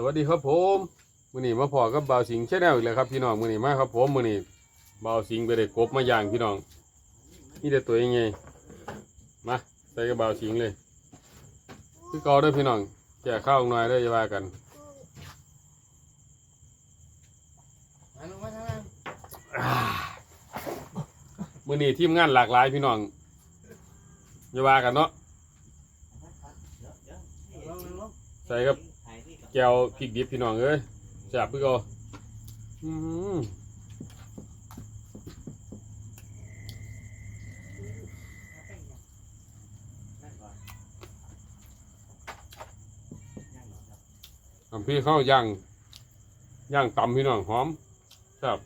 สวัสดีครับผมมื้อนี้มาพอกับบาสิงแชนแนลอีกแล้วครับพี่น้องมื้อนี้มาครับผมมื้อนี้บ่าสิงไปได้กบมาอย่างพี่น้อง นี่แต่ตัวยังไงมาใส่กับบ่าสิงเลยคือเก่าด้อพี่น้องแจกข้าวหน่อยเด้ออย่าว่ากันมาลงมาทางล่อนี้ทีมงานหลากหลายพี่น้องอย่าว่ากันเนาะใส่กับ แก้วพริกดิบพี่น้องเอ้ยแซ่บคือเก่าอืมทำพี่เข้าย่างย่างตำพี่น้องหอมแซ่บ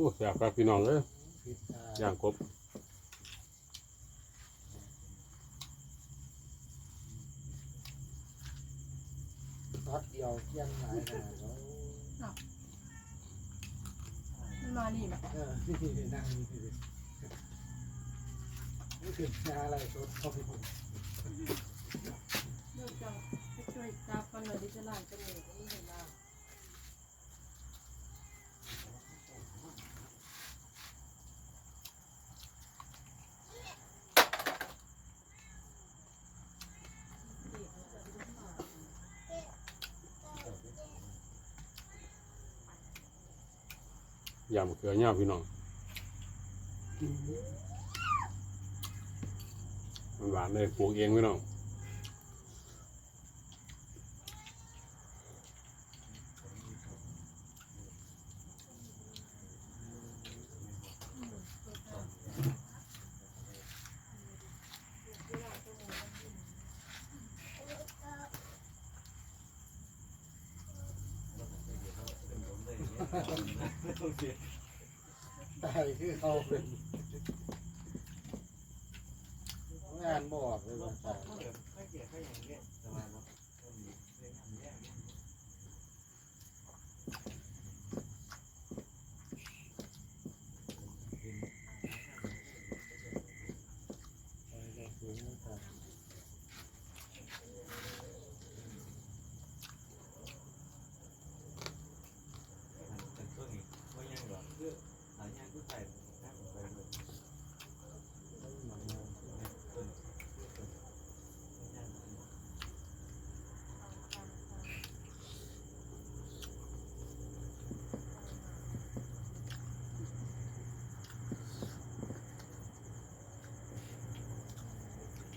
อ้แซ่บครับพี่น้องเอ้ยปิดตาย่างกบท็อตเดียวเที่ยงหลายขนาดนั้นมันมานี่ไหมเออนี่นั่งนี่ดินี่คืออะไรตัวเขาไปหมดเลือกจังไปช่วยจับกันเลยดิจะล่างจมูกนี่เห็นไหมย่าง มะเขือเน่าพี่น้องมันหวานเลยปลูกเองพี่น้อง ตายคือเขาเป็นงานบอกเลยว่าตาย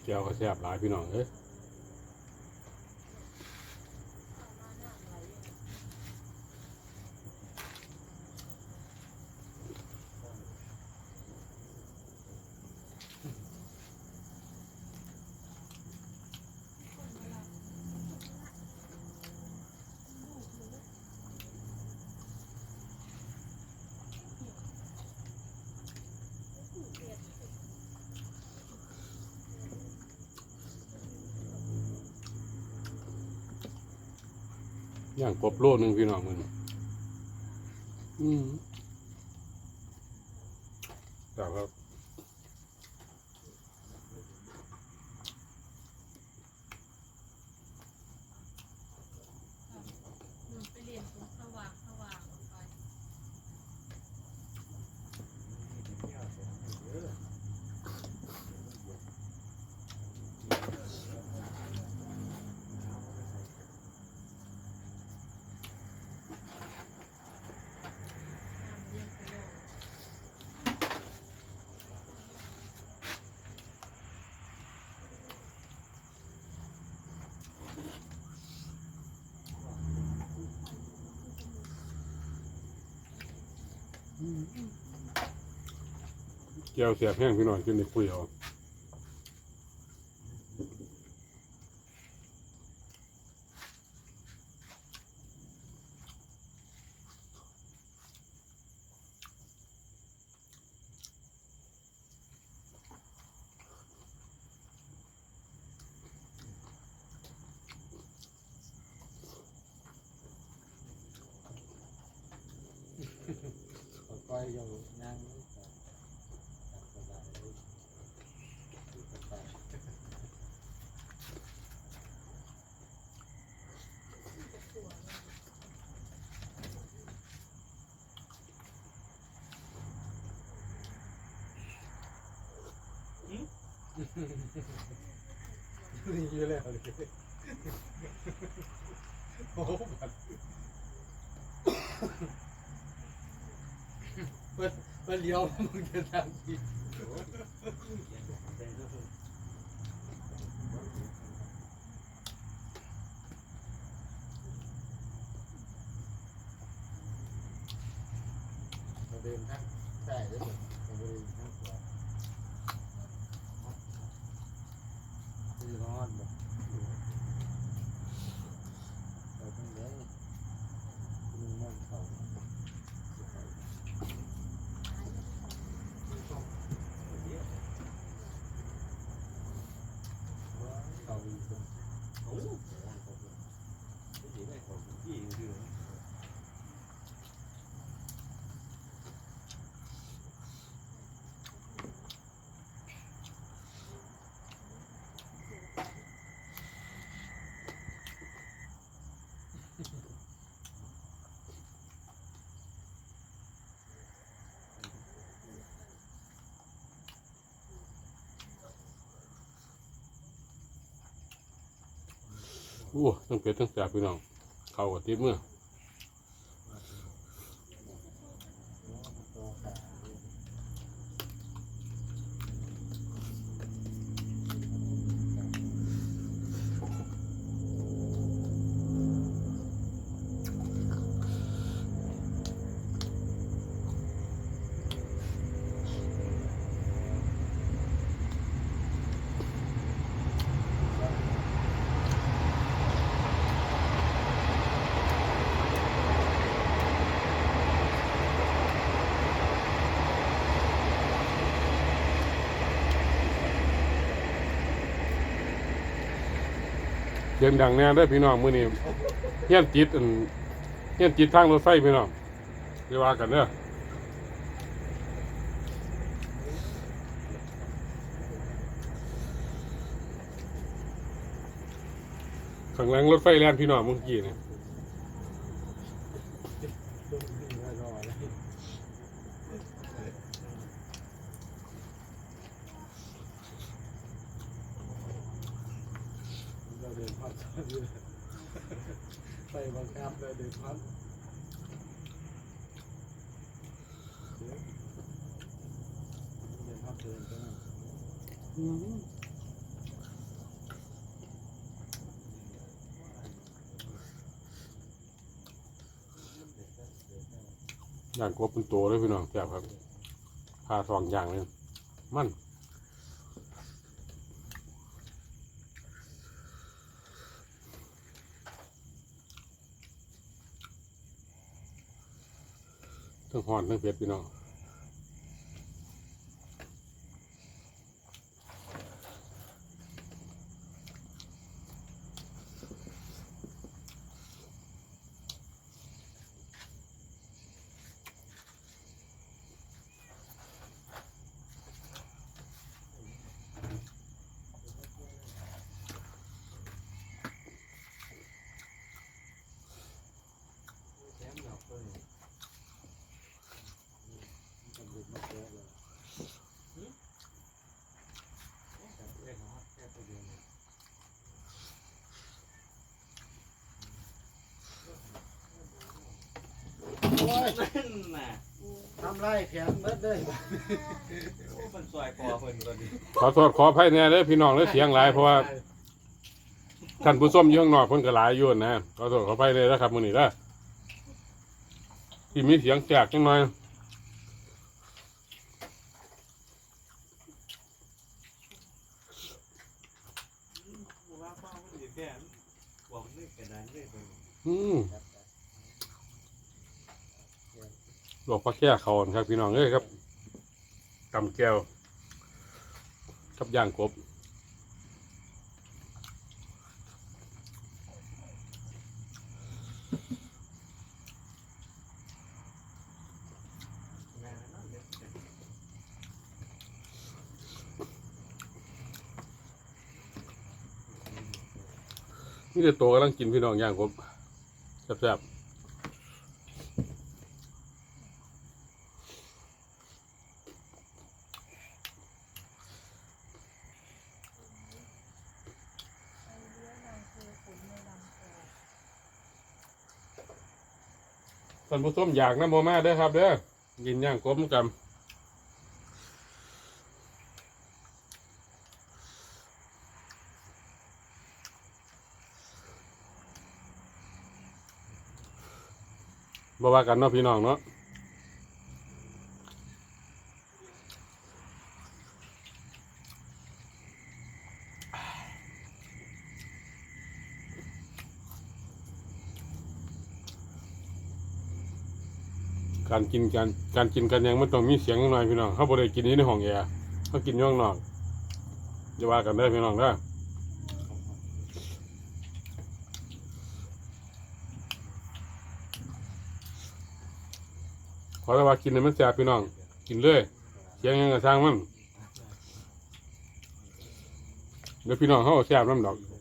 แก้วก็แซ่บหลายพี่น้องเอ้ย ย่างกบโลหนึงพี่น้องมันอืมครับครับ ไปเรียนสว่างสว่างไป เแก้วเสียบแห้งพี่น้อยกินในคุยเอา อยๆอยู่นั่งนี่ก็สบายเยสบายนี่อยู่แล้วเลยโอ้บัด มันเลี้ยวมึงจะทำอีกเราเดินทางใช่ได้หมดเราเดินทางขวาคือร้อนบ่เราต้องเลี้ยวมึงนั่งเขาเขาอีกคน โอ้ทั้งเป็ดทั้งแสบพี่น้องเข้ากับติดเมื่อ สียงดังแน่ได้พี่น้องมื้อนี้เฮียนจิตอันเฮียนจิตทางรถไฟพี่น้องเรียกว่ากันเด้อข้างหลังรถไฟแล่นพี่น้องเมื่อกี้เนี่ย ตัวนี้ไม่รอเลยเราเดินพัดอยู่ ไปบังคับเราเดินพัดเดินพัดเดินไปนั่นย่างกบเป็นตัวเลยพี่น้องแซ่บครับพาสองอย่างเลยมัน หอนทั้งเผ็ดพี่น้อง ไล่แขนเบิดเลยมันสวยคอเนตอนนี้ขอโทษขออภัยเนี่ยเล้อพี่น้องเล้อเสียงหลายเพราะว่าท่านผู้ส้มยู่ข้างนอกเนก็หลายยู่นะขอโทษขออภัยเลยนะครับมื้อนี้ละที่มีเสียงแจกจังหน่อยไป อืม ลวกปลาแค่เขาอนครับพี่น้องเอ้ยครับตำแก้วกับย่างกบนนั่เลยนี่แต่ตัวกำลังกินพี่น้องย่างกบแซ่บไปเลี้ยงนางเธอขุนในลำคอ ๆ ท่านผู้ชมอยากน้ำโมมาเด้อครับเด้อกินย่างกบกันบ่ว่ากันเนาะพี่น้องเนาะ การกินการการกินกันยังมันต้องมีเสียงหน่อยพี่น้องเขาบ่ได้กินอยู่ในห้องแอร์เขากินอยู่ข้างนอกจะว่ากันได้พี่น้องเด้ขอแต่ว่ากินให้มันแซ่บพี่น้อง กินเลยเสียงยังกระช่างมันเดี๋ยวพี่น้องเขาแซ่บน้ำดอก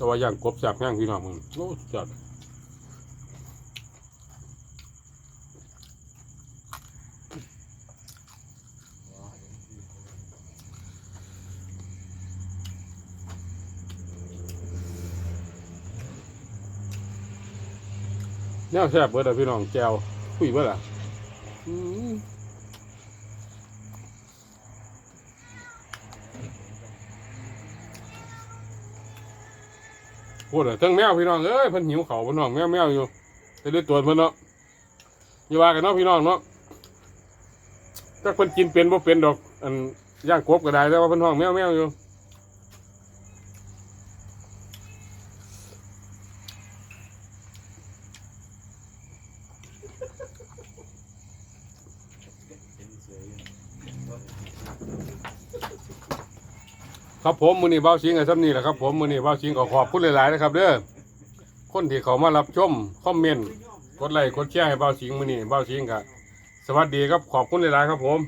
แต่ว่าย่างกบแซบย่างพี่น้องมึงโอ้จัดแนวแซ่บเบิดอะพี่น้องแจวคุยเบิดอะ พูดอะทั้งแมวพี่น้องเอ้ยเพิ่นหิวเขาพี่น้องแมวแมวอยู่ได้วยตัวจเพิ่นเนาะอย่าว่ากันเนาะพี่น้องเนาะถ้าเพิ่นกินเป็นบ่เป็นดอก อันย่างกบก็ได้แต่ว่าเพิ่นห้องแมวแมวอยู่ เป็นเสือ ครับผมมือนี้เบ้าชิงกับซ้ำนี่แหละครับผมมือนี้เบ้าชิงก็ขอบคุณหลายๆนะครับเด้อคนที่เขามารับชมคอมเมนต์กดไลค์กดแชร์ให้เบ้าชิงมือนี้เบ้าชิงกับสวัสดีครับขอบคุณหลายๆครับผม